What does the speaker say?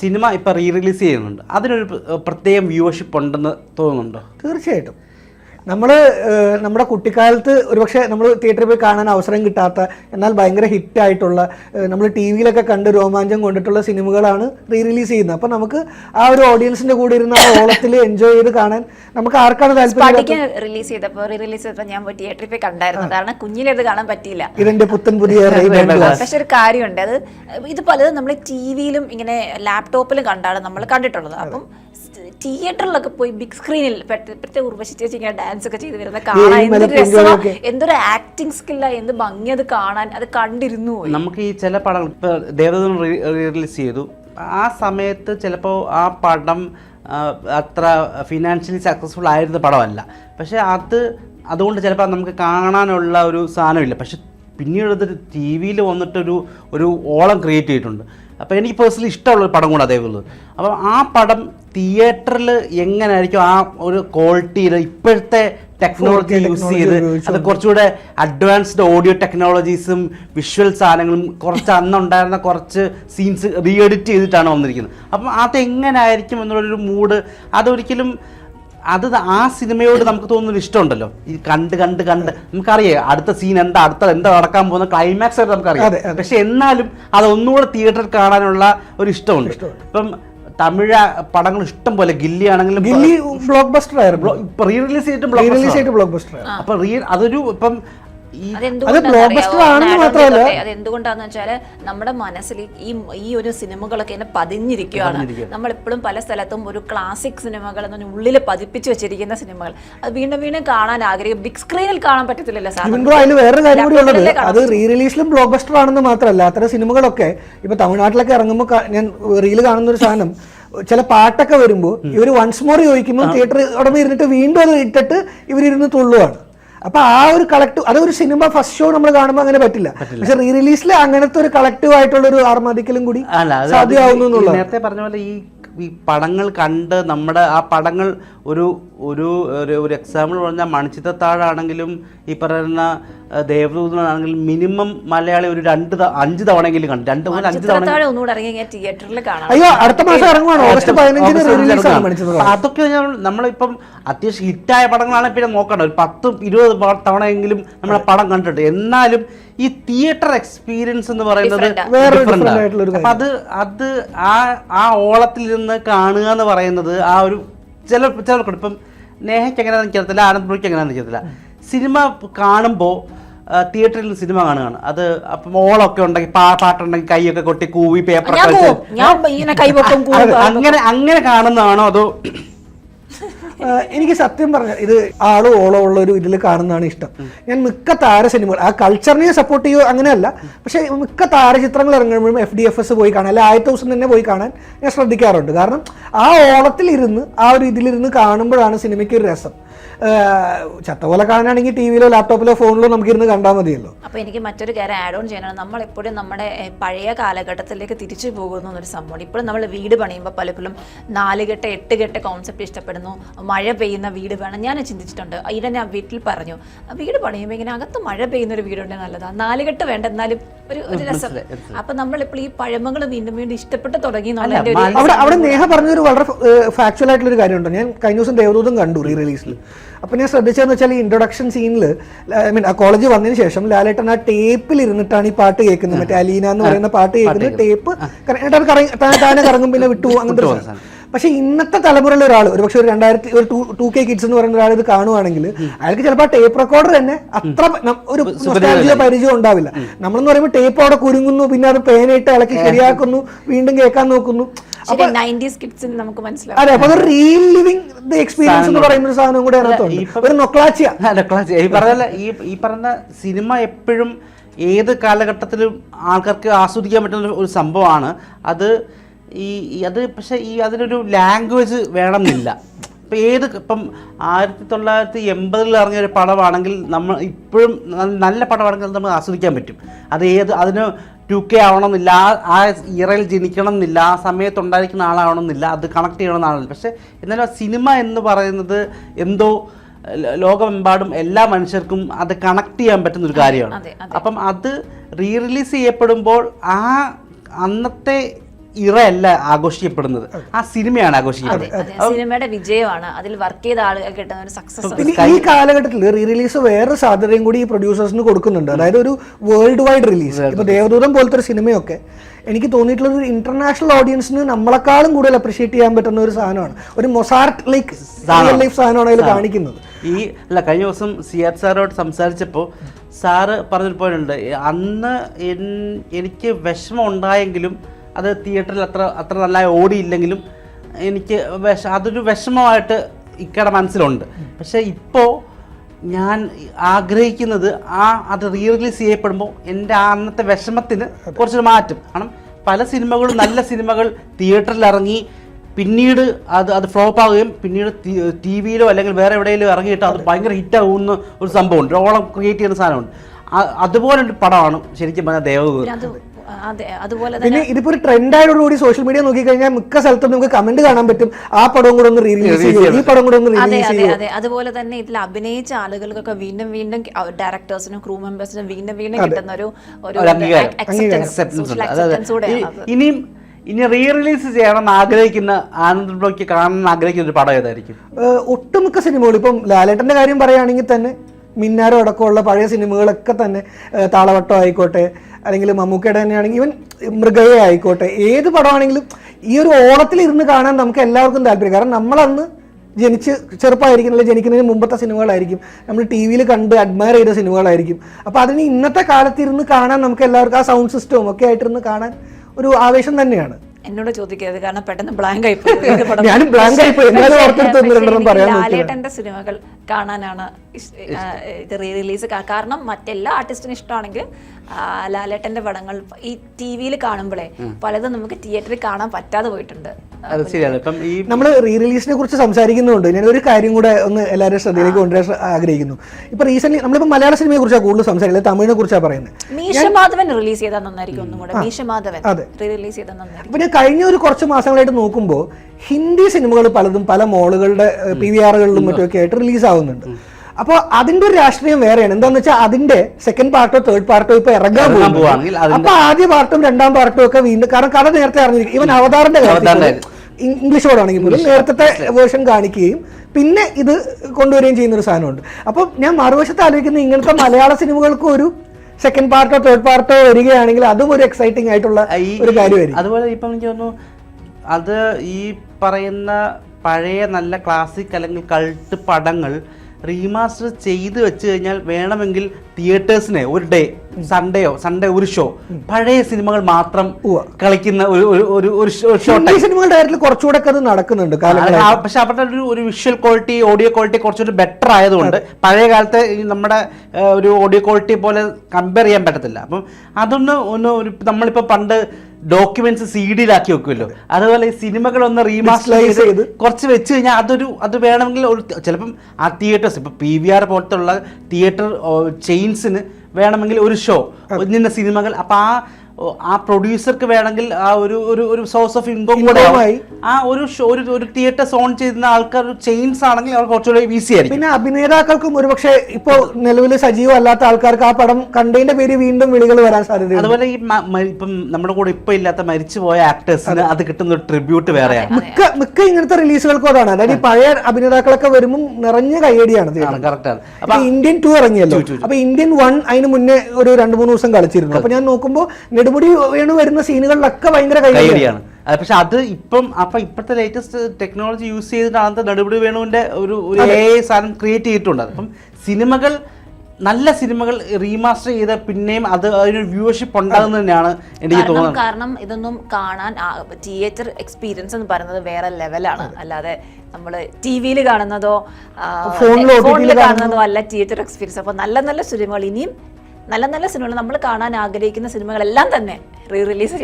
Cinema ഇപ്പം re release ചെയ്യുന്നുണ്ട്. അതിനൊരു പ്ര- പ്രത്യേകം വ്യൂവർഷിപ്പ് ഉണ്ടെന്ന് തോന്നുന്നുണ്ടോ? തീർച്ചയായിട്ടും. നമ്മൾ നമ്മുടെ കുട്ടിക്കാലത്ത് ഒരുപക്ഷെ നമ്മൾ തിയേറ്ററിൽ പോയി കാണാൻ അവസരം കിട്ടാത്ത എന്നാൽ ഭയങ്കര ഹിറ്റായിട്ടുള്ള നമ്മൾ ടി വിയിലൊക്കെ കണ്ട് രോമാഞ്ചം കൊണ്ടിട്ടുള്ള സിനിമകളാണ് റീ റിലീസ് ചെയ്യുന്നത്. അപ്പം നമുക്ക് ആ ഒരു ഓഡിയൻസിന്റെ കൂടെ ഇരുന്ന് ആ ഓളത്തിൽ എൻജോയ് ചെയ്ത് കാണാൻ നമുക്ക് ആർക്കാണ് താല്പര്യം റിലീസ് ചെയ്തപ്പോൾ റീ റിലീസ് ചെയ്തപ്പോൾ ഞാൻ പോയി തിയേറ്ററിൽ പോയി കണ്ടായിരുന്നു. കാരണം കുഞ്ഞിനെ അത് കാണാൻ പറ്റിയില്ല. ഇതിന്റെ പുത്തൻ പുതിയ പക്ഷെ ഒരു കാര്യമുണ്ട്. അത് ഇത് പലതും നമ്മൾ ടി വിയിലും ഇങ്ങനെ ലാപ്ടോപ്പിലും കണ്ടാണ് നമ്മൾ കണ്ടിട്ടുള്ളത്. അപ്പം തിയേറ്ററിലൊക്കെ പോയി ബിഗ് സ്ക്രീനിൽ പ്രത്യേക ഉർവശി ചേച്ചി ഇങ്ങനെ ഡാൻസ് ഒക്കെ ചെയ്ത് വരുന്ന കാണാൻ. എന്തൊരു ആക്ടിങ് സ്കില്ല എന്ത് ഭംഗി അത് കാണാൻ അത് കണ്ടിരുന്നു നമുക്ക് ഈ ചില പടങ്ങൾ ഇപ്പൊ ദേവദൂതൻ റിലീസ് ചെയ്തു. ആ സമയത്ത് ചിലപ്പോൾ ആ പടം അത്ര ഫിനാൻഷ്യലി സക്സസ്ഫുൾ ആയിരുന്ന പടമല്ല. പക്ഷേ അത് അതുകൊണ്ട് ചിലപ്പോൾ നമുക്ക് കാണാനുള്ള ഒരു സാധനമില്ല. പക്ഷെ പിന്നീട് ടി വിയിൽ വന്നിട്ടൊരു ഒരു ഓളം ക്രിയേറ്റ് ചെയ്തിട്ടുണ്ട്. അപ്പോൾ എനിക്ക് പേഴ്സണലി ഇഷ്ടമുള്ള ഒരു പടം കൂടെ അതേപോലെ അപ്പോൾ ആ പടം തിയേറ്ററിൽ എങ്ങനെയായിരിക്കും ആ ഒരു ക്വാളിറ്റിയിൽ ഇപ്പോഴത്തെ ടെക്നോളജി യൂസ് ചെയ്ത് അത് കുറച്ചുകൂടെ അഡ്വാൻസ്ഡ് ഓഡിയോ ടെക്നോളജീസും വിഷ്വൽ സാധനങ്ങളും കുറച്ച് അന്നുണ്ടായിരുന്ന കുറച്ച് സീൻസ് റീ എഡിറ്റ് ചെയ്തിട്ടാണ് വന്നിരിക്കുന്നത്. അപ്പം അതെങ്ങനായിരിക്കും എന്നുള്ളൊരു മൂഡ് അതൊരിക്കലും അത് ആ സിനിമയോട് നമുക്ക് തോന്നുന്നൊരു ഇഷ്ടമുണ്ടല്ലോ. ഈ കണ്ട് കണ്ട് കണ്ട്. നമുക്കറിയാം അടുത്ത സീൻ എന്താ അടുത്ത എന്താ നടക്കാൻ പോകുന്ന ക്ലൈമാക്സ് ആയിട്ട് നമുക്കറിയാം. പക്ഷെ എന്നാലും അത് ഒന്നുകൂടെ തിയേറ്ററിൽ കാണാനുള്ള ഒരു ഇഷ്ടമുണ്ട്. ഇപ്പം തമിഴ് പടങ്ങൾ ഇഷ്ടം പോലെ ഗില്ലി ആണെങ്കിലും ഗില്ലി ബ്ലോക്ക് ബസ്റ്റർ ആയിരുന്നു റീ റിലീസ് ചെയ്തിട്ടും ബ്ലോക്ക് ബസ്റ്റർ അപ്പൊ റീ അതൊരു ഇപ്പം ഈ അതെന്തുകൊണ്ടാണെന്ന് ബസ്റ്റർ? ആണെന്ന് മാത്രമല്ല- ചോദിക്കട്ടെ, അതെന്തുകൊണ്ടാന്ന് വെച്ചാൽ നമ്മുടെ മനസ്സിൽ ഈ ഈ ഒരു സിനിമകളൊക്കെ ഇങ്ങനെ പതിഞ്ഞിരിക്കുകയാണ്. നമ്മൾ എപ്പോഴും പല സ്ഥലത്തും ഒരു ക്ലാസിക് സിനിമകൾ എന്ന് പറഞ്ഞാൽ ഉള്ളിൽ പതിപ്പിച്ചു വെച്ചിരിക്കുന്ന സിനിമകൾ. അത് വീണ്ടും വീണ്ടും കാണാൻ ആഗ്രഹിക്കും. ബിഗ് സ്ക്രീനിൽ കാണാൻ പറ്റത്തില്ലല്ലോ അതിൽ വേറൊരു കാര്യം കൂടി ഉള്ളത് അത് റീ റിലീസിലും ബ്ലോക്ക് ബസ്റ്റർ ആണെന്ന് മാത്രമല്ല അത്ര സിനിമകളൊക്കെ ഇപ്പൊ തമിഴ്നാട്ടിലൊക്കെ ഇറങ്ങുമ്പോൾ ഞാൻ റീൽ കാണുന്ന ഒരു സാധനം ചില പാട്ടൊക്കെ വരുമ്പോൾ ഇവർ വൺസ് മോർ ചോദിക്കുമ്പോൾ തിയേറ്റർ ഉടമ ഇരുന്നിട്ട് വീണ്ടും അത് ഇട്ടിട്ട് ഇവരിരുന്ന് തുള്ളുവാണ്. അപ്പൊ ആ ഒരു കളക്റ്റീവ് അതൊരു സിനിമ ഫസ്റ്റ് ഷോ നമ്മൾ കാണുമ്പോൾ അങ്ങനെ പറ്റില്ല. പക്ഷെ റീ റിലീസിൽ അങ്ങനത്തെ ഒരു കളക്ടീവ് ആയിട്ടുള്ള ഒരു ആർമാദിക്കലും കൂടി സാധ്യമാവുന്നു നേരത്തെ പറഞ്ഞ പോലെ ഈ ഈ പടങ്ങൾ കണ്ട് നമ്മുടെ ആ പടങ്ങൾ ഒരു ഒരു ഒരു എക്സാമ്പിൾ പറഞ്ഞാൽ മണിച്ചിത്രത്താഴാണെങ്കിലും ഈ പറയുന്ന ഏഹ്, ദേവദൂതനാണെങ്കിലും മിനിമം മലയാളി ഒരു രണ്ട് അഞ്ച് തവണയെങ്കിലും കണ്ടു. രണ്ട് മുതൽ അഞ്ച് തവണ അയ്യോ അടുത്ത മാസം ഇറങ്ങുവാണ്. ഓഗസ്റ്റ് പതിനഞ്ചിന് അതൊക്കെ ഞാൻ- നമ്മളിപ്പം അത്യാവശ്യം ഹിറ്റായ പടങ്ങളാണ് പിന്നെ നോക്കണ്ട. ഒരു പത്ത് ഇരുപത് തവണയെങ്കിലും നമ്മളെ പടം കണ്ടിട്ട്. എന്നാലും ഈ തിയേറ്റർ എക്സ്പീരിയൻസ് എന്ന് പറയുന്നത് അപ്പൊ അത് അത് ആ ആ ഓളത്തിൽ നിന്ന് കാണുക എന്ന് പറയുന്നത് ആ ഒരു ചില ചിലർക്കുണ്ട്. ഇപ്പം നേഹയ്ക്ക് എങ്ങനെയാണെന്ന് എനിക്കറിയത്തില്ല ആനന്ദ്പുരിക്ക് എങ്ങനെയാണെന്ന് എനിക്കറിയത്തില്ല. സിനിമ കാണുമ്പോൾ തിയേറ്ററിൽ സിനിമ കാണുകയാണ്. അത് അപ്പം ഓളൊക്കെ ഉണ്ടെങ്കിൽ പാ പാട്ടുണ്ടെങ്കിൽ കൈയൊക്കെ കൊട്ടി കൂവി പേപ്പർ അങ്ങനെ അങ്ങനെ കാണുന്നതാണോ അതോ? എനിക്ക് സത്യം പറഞ്ഞ ഇത് ആൾ ഓളോ ഉള്ള ഒരു ഇതിൽ കാണുന്നതാണ് ഇഷ്ടം. ഞാൻ മിക്ക താര സിനിമകൾ ആ കൾച്ചറിനെ സപ്പോർട്ട് ചെയ്യുക അങ്ങനെയല്ല. പക്ഷേ മിക്ക താര ചിത്രങ്ങൾ ഇറങ്ങുമ്പോഴും എഫ് ഡി എഫ് എസ് പോയി കാണാൻ അല്ലെ ആദ്യത്തെ ദിവസം തന്നെ പോയി കാണാൻ ഞാൻ ശ്രദ്ധിക്കാറുണ്ട്. കാരണം ആ ഓളത്തിലിരുന്ന് ആ ഒരു ഇതിലിരുന്ന് കാണുമ്പോഴാണ് സിനിമയ്ക്ക് ഒരു രസം. ആഹ് ചത്ത പോലെ കാണുകയാണെങ്കിൽ ടി വിയിലോ ലാപ്ടോപ്പിലോ ഫോണിലോ നമുക്കിരുന്ന് കണ്ടാൽ മതിയല്ലോ. അപ്പൊ എനിക്ക് മറ്റൊരു കാര്യം ആഡ് ഓൺ ചെയ്യാനാണ് നമ്മൾ എപ്പോഴും നമ്മുടെ പഴയ കാലഘട്ടത്തിലേക്ക് തിരിച്ചു പോകുന്നു എന്നൊരു സംഭവം ഇപ്പോഴും നമ്മൾ വീട് പണിയുമ്പോൾ പലപ്പോഴും നാലുകെട്ട് എട്ട് കെട്ട കോൺസെപ്റ്റ് ഇഷ്ടപ്പെടുന്നു. മഴ പെയ്യുന്ന വീട് വേണം. ഞാൻ ചിന്തിച്ചിട്ടുണ്ട്. ഇതിനെ ഞാൻ വീട്ടിൽ പറഞ്ഞു. വീട് പണിയുമ്പോൾ ഇങ്ങനെ അകത്ത് മഴ പെയ്യുന്ന ഒരു വീടുണ്ടെങ്കിൽ നല്ലതാണ് നാലുകെട്ട് വേണ്ട എന്നാലും ഒരു ഒരു രസം. അപ്പൊ നമ്മളിപ്പോൾ ഈ പഴമകൾ വീണ്ടും വീണ്ടും ഇഷ്ടപ്പെട്ട് തുടങ്ങി അവിടെ അവിടെ നേഹ പറഞ്ഞൊരു വളരെ ഫാക്ച്വൽ ആയിട്ടുള്ള ഒരു കാര്യമുണ്ട്. ഞാൻ കഴിഞ്ഞ ദിവസം ദേവദൂതം കണ്ടു റീ റിലീസിൽ അപ്പൊ ഞാൻ ശ്രദ്ധിച്ചതെന്ന് വെച്ചാൽ ഈ ഇൻട്രൊഡക്ഷൻ സീനിൽ ഐ മീൻ ആ കോളേജ് വന്നതിന് ശേഷം ലാലേട്ടൻ ആ ടേപ്പിൽ ഇരുന്നിട്ടാണ് ഈ പാട്ട് കേൾക്കുന്നത്. മറ്റേ അലീന എന്ന് പറയുന്ന പാട്ട് കേൾക്കുന്നത് ടേപ്പ് കറങ്ങി താനെ കറങ്ങും പിന്നെ വിട്ടു അങ്ങനത്തെ. പക്ഷെ ഇന്നത്തെ തലമുറയിലെ ഒരാൾ ഒരു പക്ഷെ ഒരു രണ്ടായിരത്തി ഒരു ടു ടു കെ കിഡ്സ് എന്ന് പറയുന്ന ഒരാൾ ഇത് കാണുവാണെങ്കിൽ അയാൾക്ക് ചിലപ്പോൾ ആ ടേപ്പ് റെക്കോർഡർ തന്നെ അത്ര ഒരു പരിചയം ഉണ്ടാവില്ല. നമ്മളെന്ന് പറയുമ്പോൾ ടേപ്പ് അവിടെ കുരുങ്ങുന്നു പിന്നെ അത് പേനയിട്ട് ഇളക്കി ശരിയാക്കുന്നു വീണ്ടും കേൾക്കാൻ നോക്കുന്നു. നമുക്ക് മനസ്സിലാവും. അതെ അപ്പൊ അത് റിയൽ ലിവിങ് ദ എക്സ്പീരിയൻസ് എന്ന് പറയുന്ന ഒരു സാധനം കൂടെ അതിനകത്തുണ്ട്. ഒരു നൊക്ലാച്ചിയ. അല്ല, ക്ലാസ്. ഈ പറഞ്ഞ ഈ ഈ പറഞ്ഞ സിനിമ എപ്പോഴും ഏത് കാലഘട്ടത്തിലും ആൾക്കാർക്ക് ആസ്വദിക്കാൻ പറ്റുന്ന ഒരു സംഭവമാണ്. അത് ഈ അത് പക്ഷെ ഈ അതിനൊരു ലാംഗ്വേജ് വേണമെന്നില്ല. ഇപ്പം ഏത് ഇപ്പം ആയിരത്തി തൊള്ളായിരത്തി എൺപതിൽ ഇറങ്ങിയ ഒരു പടമാണെങ്കിൽ നമ്മൾ ഇപ്പോഴും നല്ല പടമാണെങ്കിൽ നമുക്ക് ആസ്വദിക്കാൻ പറ്റും. അത് ഏത് അതിന് ടു കെ ആവണമെന്നില്ല ആ- ആ ഇറയിൽ ജനിക്കണം എന്നില്ല ആ സമയത്ത് ഉണ്ടായിരിക്കുന്ന ആളാവണമെന്നില്ല അത് കണക്ട് ചെയ്യണമെന്നാണല്ലോ പക്ഷേ എന്നാലും ആ സിനിമ എന്ന് പറയുന്നത് എന്തോ ലോകമെമ്പാടും എല്ലാ മനുഷ്യർക്കും അത് കണക്ട് ചെയ്യാൻ പറ്റുന്ന ഒരു കാര്യമാണ്. അപ്പം അത് റീറിലീസ് ചെയ്യപ്പെടുമ്പോൾ ആ അന്നത്തെ ഇറയല്ല ആഘോഷിക്കപ്പെടുന്നത്. ആ സിനിമയാണ് ആഘോഷിക്കപ്പെടുന്നത്. സിനിമയുടെ വിജയമാണ്. അതിൽ വർക്ക് ചെയ്ത ആളുകൾ കിട്ടുന്ന ഒരു സക്സസ് ഈ കാലഘട്ടത്തിൽ റീ റിലീസ് വേറെ സാധ്യതയും കൂടി ഈ പ്രൊഡ്യൂസേഴ്സിന് കൊടുക്കുന്നുണ്ട്. അതായത് ഒരു വേൾഡ് വൈഡ് റിലീസ് ഇപ്പൊ ദേവദൂതം പോലത്തെ ഒരു സിനിമയൊക്കെ എനിക്ക് തോന്നിയിട്ടുള്ള ഒരു ഇന്റർനാഷണൽ ഓഡിയൻസിന് നമ്മളെക്കാളും കൂടുതൽ അപ്രീഷിയേറ്റ് ചെയ്യാൻ പറ്റുന്ന ഒരു സാധനമാണ്. ഒരു മൊസാർട്ട് ലൈക്ക് ലൈഫ് സാധനമാണ്. അതിൽ കാണിക്കുന്നത്. ഈ അല്ല കഴിഞ്ഞ ദിവസം സി ആർ സാറോട് സംസാരിച്ചപ്പോൾ സാറ് പറഞ്ഞൊരു പോയിട്ടുണ്ട് അന്ന് എനിക്ക് വിഷമം ഉണ്ടായെങ്കിലും അത് തിയേറ്ററിൽ അത്ര അത്ര നല്ല ഓടിയില്ലെങ്കിലും എനിക്ക് വിഷ അതൊരു വിഷമമായിട്ട് ഇക്കട മനസ്സിലുണ്ട്. പക്ഷേ ഇപ്പോൾ ഞാൻ ആഗ്രഹിക്കുന്നത് ആ അത് റീ റിലീസ് ചെയ്യപ്പെടുമ്പോൾ എന്റെ ആ അന്നത്തെ വിഷമത്തിന് കുറച്ചൊരു മാറ്റം. കാരണം പല സിനിമകളും നല്ല സിനിമകൾ തിയേറ്ററിൽ ഇറങ്ങി പിന്നീട് അത് അത് ഫ്ലോപ്പ് ആവുകയും പിന്നീട് ടി വിയിലോ അല്ലെങ്കിൽ വേറെ എവിടെയെങ്കിലും ഇറങ്ങിയിട്ട് അത് ഭയങ്കര ഹിറ്റ് ആകുന്ന ഒരു സംഭവമുണ്ട്. ഒരു ഓളം ക്രിയേറ്റ് ചെയ്യുന്ന സാധനമുണ്ട്. അതുപോലൊരു അതുപോലെ ഒരു പടമാണ് ശരിക്കും പറഞ്ഞാൽ പിന്നെ അത് അതുപോലെ പിന്നെ ഇതിപ്പോ ഒരു ട്രെൻഡായോടുകൂടി സോഷ്യൽ മീഡിയ നോക്കി കഴിഞ്ഞാൽ മിക്ക സ്ഥലത്തും നമുക്ക് കമന്റ് കാണാൻ പറ്റും. ആ പടം കൂടെ ഒന്ന് റിലീസ് ചെയ്യും. ഈ പടം കൂടെ ഒന്ന് റിലീസ് അതെ ചെയ്യും. അതെ. അതുപോലെ തന്നെ ഇതിൽ അഭിനയിച്ച ആളുകൾക്കൊക്കെ വീണ്ടും വീണ്ടും ഡയറക്ടേഴ്സിനും ക്രൂ മെമ്പേഴ്സിനും വീണ്ടും വീണ്ടും കിട്ടുന്ന ഒരു ഇനിയും ഇനി റീ റിലീസ് ചെയ്യണമെന്ന് ആഗ്രഹിക്കുന്ന ആനന്ദ് ബ്ലോക്ക് കാണണം ആഗ്രഹിക്കുന്ന ഒരു പടം ഏതായിരിക്കും? ഒട്ടുമിക്ക സിനിമകൾ ഇപ്പം ലാലേട്ടന്റെ കാര്യം പറയുകയാണെങ്കിൽ തന്നെ മിന്നാരോ അടക്കമുള്ള പഴയ സിനിമകളൊക്കെ തന്നെ താളവട്ടം ആയിക്കോട്ടെ അല്ലെങ്കിൽ മമ്മൂക്കയുടെ തന്നെയാണെങ്കിൽ ഇവൻ മൃഗയെ ആയിക്കോട്ടെ ഏത് പടമാണെങ്കിലും ഈ ഒരു ഓണത്തിൽ ഇരുന്ന് കാണാൻ നമുക്ക് എല്ലാവർക്കും താല്പര്യം. കാരണം നമ്മളന്ന് ജനിച്ച് ചെറുപ്പമായിരിക്കും അല്ലെങ്കിൽ ജനിക്കുന്നതിന് മുമ്പത്തെ സിനിമകളായിരിക്കും. നമ്മൾ ടി വിയിൽ കണ്ട് അഡ്മയർ ചെയ്ത സിനിമകളായിരിക്കും. അപ്പോൾ അതിന് ഇന്നത്തെ കാലത്ത് ഇരുന്ന് കാണാൻ നമുക്ക് എല്ലാവർക്കും ആ സൗണ്ട് സിസ്റ്റവും ഒക്കെ ആയിട്ടിരുന്ന് കാണാൻ ഒരു ആവേശം തന്നെയാണ്. എന്നോട് ചോദിക്കരുത്. കാരണം പെട്ടെന്ന് ബ്ലാങ്ക് ആയി. ലാലേട്ടന്റെ സിനിമകൾ കാണാനാണ് ഇത് റീ റിലീസ് കാരണം മറ്റെല്ലാ ആർട്ടിസ്റ്റിനും ഇഷ്ടമാണെങ്കിൽ ലാലേട്ടന്റെ പടങ്ങൾ ഈ ടി വിയിൽ കാണുമ്പോഴേ പലതും നമുക്ക് തിയേറ്ററിൽ കാണാൻ പറ്റാതെ പോയിട്ടുണ്ട്. അത് ശരിയാണ്. ഇപ്പം ഈ നമ്മൾ റീ റിലീസിനെ കുറിച്ച് സംസാരിക്കുന്നുണ്ട്. ഞാൻ ഒരു കാര്യം കൂടെ ഒന്ന് എല്ലാവരും ശ്രദ്ധയിലേക്ക് കൊണ്ടുവരാൻ ആഗ്രഹിക്കുന്നു. ഇപ്പൊ റീസെന്റ് നമ്മളിപ്പോ മലയാള സിനിമയെ കുറിച്ചാണ് കൂടുതൽ സംസാരിക്കുന്നത് തമിഴിനെ കുറിച്ചാണ് പറയുന്നത്. മീശമാധവൻ റിലീസ് ചെയ്താൽ നന്നായിരിക്കും അതെ. റിലീസ് ചെയ്താൽ അപ്പൊ ഞാൻ കഴിഞ്ഞ ഒരു കുറച്ച് മാസങ്ങളായിട്ട് നോക്കുമ്പോൾ ഹിന്ദി സിനിമകൾ പലതും പല മോളുകളുടെ പി വി ആറുകളിലും മറ്റുമൊക്കെ ആയിട്ട് റിലീസ് ആവുന്നുണ്ട്. അപ്പോൾ അതിന്റെ ഒരു രാഷ്ട്രീയം വേറെയാണ്. എന്താന്ന് വെച്ചാൽ അതിന്റെ സെക്കൻഡ് പാർട്ടോ തേർഡ് പാർട്ടോ ഇപ്പൊ ഇറങ്ങാൻ പോവുകയാണെങ്കിൽ അപ്പൊ ആദ്യ പാർട്ടും രണ്ടാം പാർട്ടും ഒക്കെ വീണ്ടും കാരണം കഥ നേരത്തെ അറിഞ്ഞിരിക്കും. ഇവൻ അവതാറിന്റെ ഇംഗ്ലീഷ് പടമാണെങ്കിൽ പോലും നേരത്തെ വേർഷൻ കാണിക്കുകയും പിന്നെ ഇത് കൊണ്ടുവരികയും ചെയ്യുന്ന ഒരു സാധനമുണ്ട്. അപ്പോൾ ഞാൻ മറുവശത്ത് ആലോചിക്കുന്ന ഇങ്ങനത്തെ മലയാള സിനിമകൾക്ക് ഒരു സെക്കൻഡ് പാർട്ടോ തേർഡ് പാർട്ടോ വരികയാണെങ്കിൽ അതും ഒരു എക്സൈറ്റിംഗ് ആയിട്ടുള്ള ഒരു കാര്യമായിരിക്കും. അതുപോലെ ഇപ്പം എനിക്ക് തോന്നുന്നു അത് ഈ പറയുന്ന പഴയ നല്ല ക്ലാസിക് അല്ലെങ്കിൽ കൾട്ട് പടങ്ങൾ റീമാസ്റ്റർ ചെയ്ത് വെച്ച് കഴിഞ്ഞാൽ വേണമെങ്കിൽ തിയേറ്റേഴ്സിനെ ഒരു ഡേ സൺഡേയോ സൺഡേ ഒരു ഷോ പഴയ സിനിമകൾ മാത്രം കളിക്കുന്ന ഒരു ഒരു ഷോ സിനിമകളുടെ കാര്യത്തിൽ കുറച്ചുകൂടെ അത് നടക്കുന്നുണ്ട് പക്ഷെ അവരുടെ ഒരു ഒരു വിഷ്വൽ ക്വാളിറ്റി ഓഡിയോ ക്വാളിറ്റി കുറച്ചുകൂടി ബെറ്റർ ആയതുകൊണ്ട് പഴയ കാലത്തെ നമ്മുടെ ഒരു ഓഡിയോ ക്വാളിറ്റി പോലെ കമ്പയർ ചെയ്യാൻ പറ്റത്തില്ല. അപ്പം അതൊന്ന് ഒന്ന് ഒരു നമ്മളിപ്പോൾ പണ്ട് ഡോക്യുമെന്റ്സ് സി ഡിയിലാക്കി വെക്കുമല്ലോ. അതുപോലെ ഈ സിനിമകളൊന്ന് റീമാസ്റ്റർ റീമാസ്റ്റർലൈസ് ചെയ്ത് ചെയ്ത്. കുറച്ച് വെച്ച് കഴിഞ്ഞാൽ അതൊരു അത് വേണമെങ്കിൽ ഒരു ചിലപ്പം ആ തിയേറ്റേഴ്സ് ഇപ്പം പി വി ആർ പോലത്തെ ഉള്ള തിയേറ്റർ ചെയിൻസിന് വേണമെങ്കിൽ ഒരു ഷോ നിന്ന സിനിമകൾ. അപ്പൊ ആ ആ പ്രൊഡ്യൂസർക്ക് വേണമെങ്കിൽ ആ ഒരു ഒരു ഒരു സോഴ്സ് ഓഫ് ഇൻകം കൂടെ ആ ഒരു ഷോ ഒരു ഒരു തിയേറ്റർ സോൺ ചെയ്യുന്ന ആൾക്കാർ ചെയിൻസ് ആണെങ്കിൽ അവർ കുറച്ചുകൂടെ ഈസി ആയിരിക്കും. പിന്നെ അഭിനേതാക്കൾക്കും ഒരുപക്ഷെ ഇപ്പോ നിലവിൽ സജീവം അല്ലാത്ത ആൾക്കാർക്ക് ആ പടം കണ്ടതിന്റെ പേര് വീണ്ടും വിളികൾ വരാൻ സാധ്യത അതുപോലെ ഈ ഇപ്പം നമ്മുടെ കൂടെ ഇപ്പൊ ഇല്ലാത്ത മരിച്ചുപോയ ആക്ടേഴ്സിന് അത്. കിട്ടുന്ന ഒരു ട്രിബ്യൂട്ട് വേറെയാണ്. മിക്ക മിക്ക ഇങ്ങനത്തെ റിലീസുകൾക്കും അതാണ്. അതായത് ഈ പഴയ അഭിനേതാക്കളൊക്കെ വരുമ്പോൾ നിറഞ്ഞ കയ്യടിയാണ് ആണ്. ഇപ്പൊ ഇന്ത്യൻ ടു ഇറങ്ങിയല്ലോ. അപ്പൊ ഇന്ത്യൻ വൺ അതിന് മുന്നേ ഒരു രണ്ട് മൂന്ന് ദിവസം കളിച്ചിരുന്നു. അപ്പൊ ഞാൻ നോക്കുമ്പോൾ നെടുമുടി വേണു വരുന്ന സീനുകളിലൊക്കെ ഭയങ്കര കൈകാര്യമാണ് പക്ഷെ അത് ഇപ്പം അപ്പൊ ഇപ്പോഴത്തെ ലേറ്റസ്റ്റ് ടെക്നോളജി യൂസ് ചെയ്തിട്ടാണ് നെടുപടി വേണുവിന്റെ ഒരു ഒരു എ സാധനം ക്രിയേറ്റ് ചെയ്തിട്ടുണ്ട്. അപ്പം സിനിമകൾ നല്ല സിനിമകൾ റീമാസ്റ്റർ ചെയ്ത പിന്നെയും അത് അതിനൊരു വ്യൂവർഷിപ്പ് ഉണ്ടാകുന്നത് തന്നെയാണ് എനിക്ക് കാരണം തോന്നുന്നത്. കാരണം ഇതൊന്നും കാണാൻ തിയേറ്റർ എക്സ്പീരിയൻസ് എന്ന് പറയുന്നത് വേറെ ലെവലാണ് അല്ലാതെ നമ്മൾ ടി വിയിൽ കാണുന്നതോ ഫോണിൽ കാണുന്നതോ അല്ല തിയേറ്റർ എക്സ്പീരിയൻസ് അപ്പോൾ നല്ല നല്ല സിനിമകൾ ഇനിയും നല്ല നല്ല സിനിമകൾ നമ്മൾ കാണാൻ ആഗ്രഹിക്കുന്ന സിനിമകളെല്ലാം തന്നെ റീ റിലീസ്